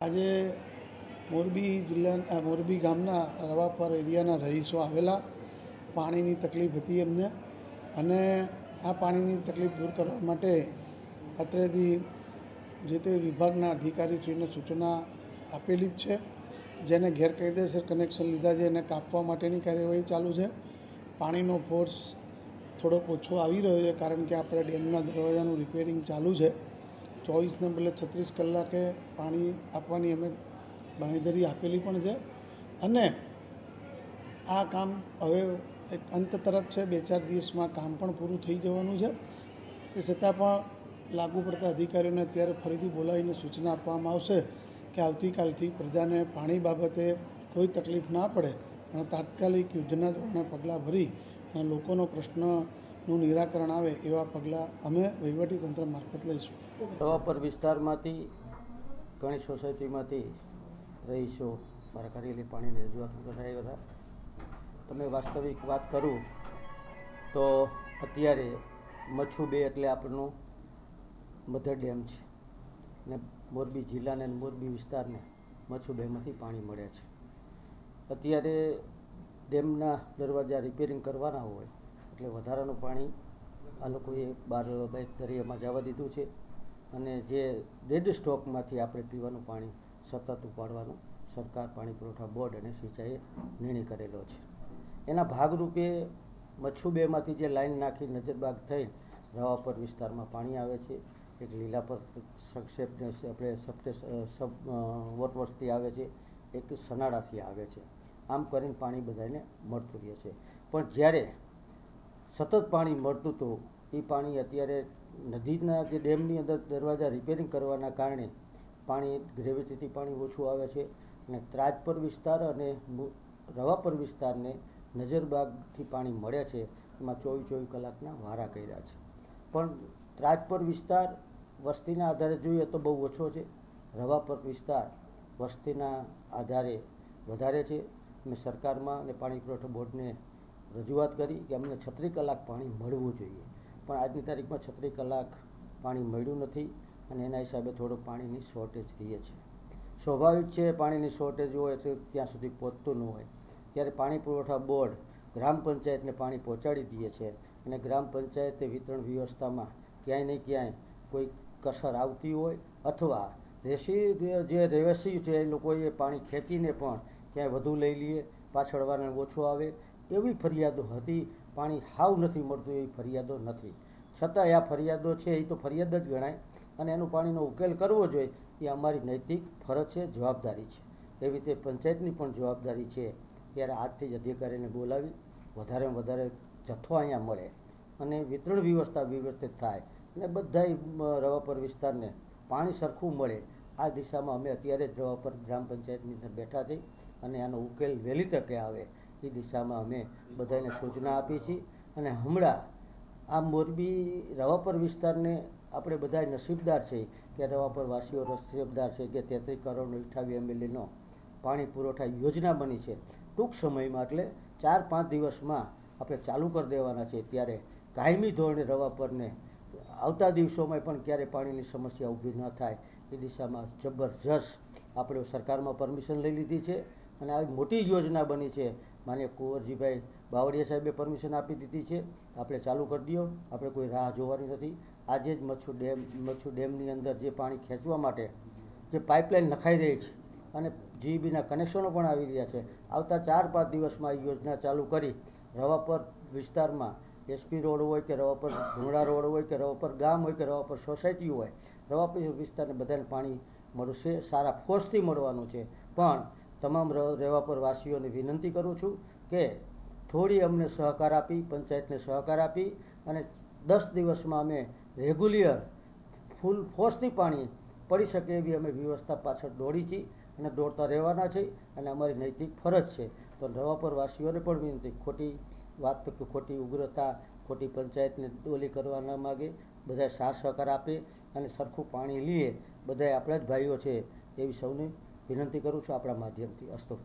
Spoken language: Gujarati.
આજે મોરબી જિલ્લા મોરબી ગામના રવાપર એરિયાના રહીશો આવેલા. પાણીની તકલીફ હતી એમને. અને આ પાણીની તકલીફ દૂર કરવા માટે અત્રેથી જે તે વિભાગના અધિકારીશ્રીને સૂચના આપેલી જ છે, જેને ગેરકાયદેસર કનેક્શન લીધા છે એને કાપવા માટેની કાર્યવાહી ચાલુ છે. પાણીનો ફોર્સ થોડોક ઓછો આવી રહ્યો છે, કારણ કે આપણે ડેમના દરવાજાનું રિપેરિંગ ચાલુ છે. ચોવીસને બદલે છત્રીસ કલાકે પાણી આપવાની અમે બાંહેધરી આપેલી પણ છે. અને આ કામ હવે એક અંત તરફ છે. બે ચાર દિવસમાં કામ પણ પૂરું થઈ જવાનું છે. તે છતાં પણ લાગુ પડતા અધિકારીઓને અત્યારે ફરીથી બોલાવીને સૂચના આપવામાં આવશે કે આવતીકાલથી પ્રજાને પાણી બાબતે કોઈ તકલીફ ના પડે. અને તાત્કાલિક યુદ્ધના ધોરણે પગલાં ભરી અને લોકોનો પ્રશ્નનું નિરાકરણ આવે એવા પગલાં અમે વહીવટીતંત્ર મારફત લઈશું. રવાપર વિસ્તારમાંથી ઘણી સોસાયટીમાંથી રહીશો. મારા કરેલી પાણીની રજૂઆત કરવા હતા તમે વાસ્તવિક વાત કરું તો અત્યારે મચ્છુ બે એટલે આપણનું મધર ડેમ છે. ને મોરબી જિલ્લાને મોરબી વિસ્તારને મચ્છુ બેમાંથી પાણી મળે છે. અત્યારે ડેમના દરવાજા રિપેરિંગ કરવાના હોય એટલે વધારાનું પાણી આ લોકોએ બાર બાઇક દરિયામાં જવા દીધું છે. અને જે ડેડ સ્ટોકમાંથી આપણે પીવાનું પાણી સતત ઉપાડવાનું સરકાર પાણી પુરવઠા બોર્ડ અને સિંચાઈએ નિર્ણય કરેલો છે. એના ભાગરૂપે મચ્છુ બેમાંથી જે લાઈન નાખી નજરબાગ થઈ રવાપર વિસ્તારમાં પાણી આવે છે. એક લીલાપર સંક્ષેપ આપણે સપ્ટે સબ વોટવર્સથી આવે છે, એક સનાડાથી આવે છે. આમ કરીને પાણી બધાને મળતું રહે છે. પણ જ્યારે સતત પાણી મળતું હતું. એ પાણી અત્યારે નદીના જે ડેમની અંદર દરવાજા રિપેરિંગ કરવાના કારણે પાણી ગ્રેવિટીથી પાણી ઓછું આવે છે અને ત્રાજપર વિસ્તાર અને રવાપર વિસ્તારને નજરબાગથી પાણી મળે છે. એમાં ચોવીસ ચોવીસ કલાકના વારા કર્યા છે. પણ ત્રાજપર વિસ્તાર વસ્તીના આધારે જોઈએ તો બહુ ઓછો છે. રવાપર વિસ્તાર વસ્તીના આધારે વધારે છે મેં સરકારમાં અને પાણી પુરવઠા બોર્ડને રજૂઆત કરી કે અમને છત્રી કલાક પાણી મળવું જોઈએ. પણ આજની તારીખમાં છત્રી કલાક પાણી મળ્યું નથી અને એના હિસાબે થોડું પાણીની શોર્ટેજ રહીએ છે. સ્વાભાવિક છે પાણીની શોર્ટેજ હોય તો ત્યાં સુધી પહોંચતું ન હોય. ત્યારે પાણી પુરવઠા બોર્ડ ગ્રામ પંચાયતને પાણી પહોંચાડી દે છે અને ગ્રામ પંચાયતે વિતરણ વ્યવસ્થામાં ક્યાંય ને ક્યાંય કોઈ કસર આવતી હોય અથવા રેસી જે રહેવાસી છે એ લોકોએ પાણી ખેંચીને પણ ક્યાંય વધુ લઈ લઈએ પાછળ વાળાને ઓછું આવે એવી ફરિયાદો હતી પાણી હાવ નથી મળતું એવી ફરિયાદો નથી. છતાંય આ ફરિયાદો છે એ તો ફરિયાદ જ ગણાય. અને એનું પાણીનો ઉકેલ કરવો જોઈએ એ અમારી નૈતિક ફરજ છે જવાબદારી છે. એવી રીતે પંચાયતની પણ જવાબદારી છે. ત્યારે આજથી જ અધિકારીને બોલાવી વધારેમાં વધારે જથ્થો અહીંયા મળે અને વિતરણ વ્યવસ્થા વ્યવસ્થિત થાય અને બધાય મ, રવાપર વિસ્તારને પાણી સરખું મળે. આ દિશામાં અમે અત્યારે જ રવાપર ગ્રામ પંચાયતની અંદર બેઠા છીએ અને આનો ઉકેલ વહેલી તકે આવે. એ દિશામાં અમે બધાને સૂચના આપી છીએ. અને હમણાં આ મોરબી રવાપર વિસ્તારને આપણે બધા નસીબદાર છે કે રવાપર વાસીઓ નસીબદાર છે કે તેત્રીસ કરોડ અઠ્ઠાવીસ એમએલએનો પાણી પુરવઠા યોજના બની છે. ટૂંક સમયમાં એટલે ચાર પાંચ દિવસમાં આપણે ચાલુ કરી દેવાના છે. ત્યારે કાયમી ધોરણે રવાપરને આવતા દિવસોમાં પણ ક્યારે પાણીની સમસ્યા ઊભી ન થાય. એ દિશામાં જબરજસ્ત આપણે સરકારમાં પરમિશન લઈ લીધી છે અને આવી મોટી યોજના બની છે. માન્ય કુંવરજીભાઈ બાવળિયા સાહેબે પરમિશન આપી દીધી છે. આપણે ચાલુ કરી દો આપણે કોઈ રાહ જોવાની નથી. આજે જ મચ્છુ ડેમ, મચ્છુ ડેમની અંદર જે પાણી ખેંચવા માટે જે પાઇપલાઇન નખાઈ રહી છે અને જીબીના કનેક્શનો પણ આવી રહ્યા છે. આવતા ચાર પાંચ દિવસમાં આ યોજના ચાલુ કરી રવાપર વિસ્તારમાં એસપી રોડ હોય કે રવા પર ધુંડા રોડ હોય કે રવાપર ગામ હોય કે રવા પર સોસાયટી હોય રવાપર વિસ્તારને બધાને પાણી મળશે, સારા ફોર્સથી મળવાનું છે. પણ તમામ ર- રેવાપર વાસીઓને વિનંતી કરું છું કે થોડી અમને સહકાર આપી, પંચાયતને સહકાર આપી અને દસ દિવસમાં અમે રેગ્યુલર ફૂલ ફોર્સથી પાણી પડી શકે એવી અમે વ્યવસ્થા પાછળ દોડી છીએ અને દોડતા રહેવાના છે અને અમારી નૈતિક ફરજ છે. તો રવાપર વાસીઓને પણ વિનંતી, ખોટી વાત કે ખોટી ઉગ્રતા, ખોટી પંચાયતને ડોલી કરવા ન માગે. બધા સાથ સહકાર આપે અને સરખું પાણી લઈએ બધાએ આપણા જ ભાઈઓ છે. એવી સૌને વિનંતી કરું છું આપણા માધ્યમથી. અસ્તો.